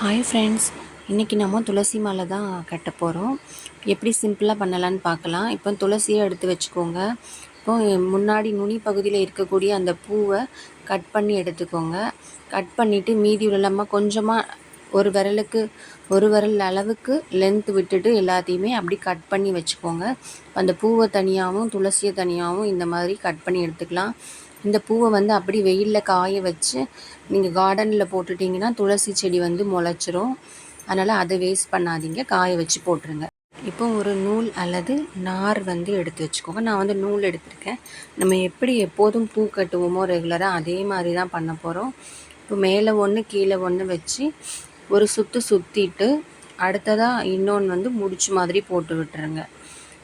Hi friends இன்றைக்கி நம்ம துளசி மாலை தான் கட்ட போகிறோம் எப்படி சிம்பிளாக பண்ணலான்னு பார்க்கலாம். இப்போ துளசியை எடுத்து வச்சுக்கோங்க. இப்போ முன்னாடி நுனி பகுதியில் இருக்கக்கூடிய அந்த பூவை கட் பண்ணி எடுத்துக்கோங்க. கட் பண்ணிவிட்டு மீதி இல்லாமல் கொஞ்சமாக ஒரு விரலுக்கு ஒரு விரல் அளவுக்கு லென்த் விட்டுட்டு எல்லாத்தையுமே அப்படி கட் பண்ணி வச்சுக்கோங்க. அந்த பூவை தனியாகவும் துளசியை தனியாகவும் இந்த மாதிரி கட் பண்ணி எடுத்துக்கலாம். இந்த பூவை வந்து அப்படி வெயிலில் காய வச்சு நீங்கள் கார்டனில் போட்டுட்டிங்கன்னா துளசி செடி வந்து முளைச்சிரும். அதனால் அதை வேஸ்ட் பண்ணாதீங்க. காய வச்சு போட்டுருங்க. இப்போ ஒரு நூல் அல்லது நார் வந்து எடுத்து வச்சுக்கோங்க. நான் வந்து நூல் எடுத்திருக்கேன். நம்ம எப்படி எப்போதும் பூ கட்டுவோமோ ரெகுலராக அதே மாதிரி தான் பண்ண போகிறோம் இப்போ மேலே ஒன்று கீழே ஒன்று வச்சு ஒரு சுற்று சுற்றிட்டு அடுத்ததாக இன்னொன்று வந்து முடிச்சு மாதிரி போட்டு விட்டுருங்க.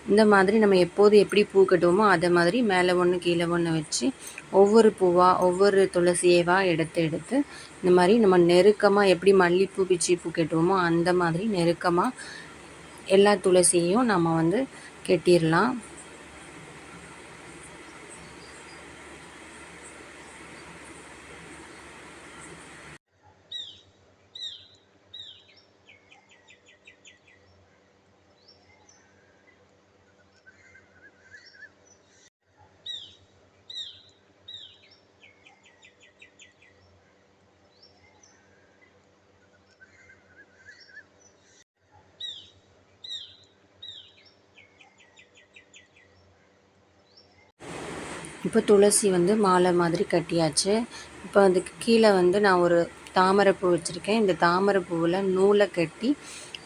இந்த மாதிரி நம்ம எப்போது எப்படி பூ கட்டுவோமோ அதை மாதிரி மேலே ஒன்று கீழே ஒன்று வச்சு ஒவ்வொரு பூவாக ஒவ்வொரு துளசியவாக எடுத்து எடுத்து இந்த மாதிரி நம்ம நெருக்கமாக எப்படி மல்லிப்பூ பிச்சி பூ கட்டுவோமோ அந்த மாதிரி நெருக்கமாக எல்லா துளசியையும் நம்ம வந்து கெட்டிடலாம் இப்போ துளசி வந்து மாலை மாதிரி கட்டியாச்சு. இப்போ அதுக்கு கீழே வந்து நான் ஒரு தாமரைப்பூ வச்சுருக்கேன். இந்த தாமரைப்பூவில் நூலை கட்டி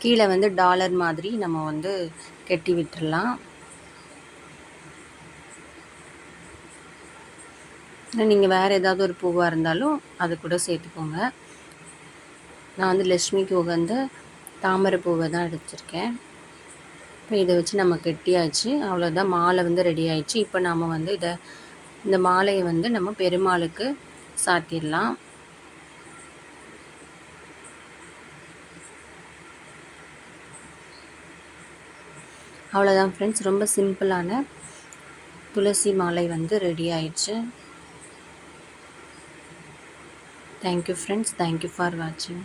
கீழே வந்து டாலர் மாதிரி நம்ம வந்து கட்டி விட்டுடலாம் நீங்கள் வேறு ஏதாவது ஒரு பூவாக இருந்தாலும் அது கூட சேர்த்துக்கோங்க. நான் வந்து லக்ஷ்மிக்கு உகந்த தாமரை பூவை தான் அடிச்சிருக்கேன் இப்போ இதை வச்சு நம்ம கெட்டியாச்சு. அவ்வளோதான் மாலை வந்து ரெடி ஆயிடுச்சு. இப்போ நாம் வந்து இதை இந்த மாலையை வந்து நம்ம பெருமாளுக்கு சாத்திடலாம். அவ்வளோதான் ஃப்ரெண்ட்ஸ் ரொம்ப சிம்பிளான துளசி மாலை வந்து ரெடி ஆயிடுச்சு. தேங்க்யூ ஃப்ரெண்ட்ஸ் தேங்க்யூ ஃபார் வாட்சிங்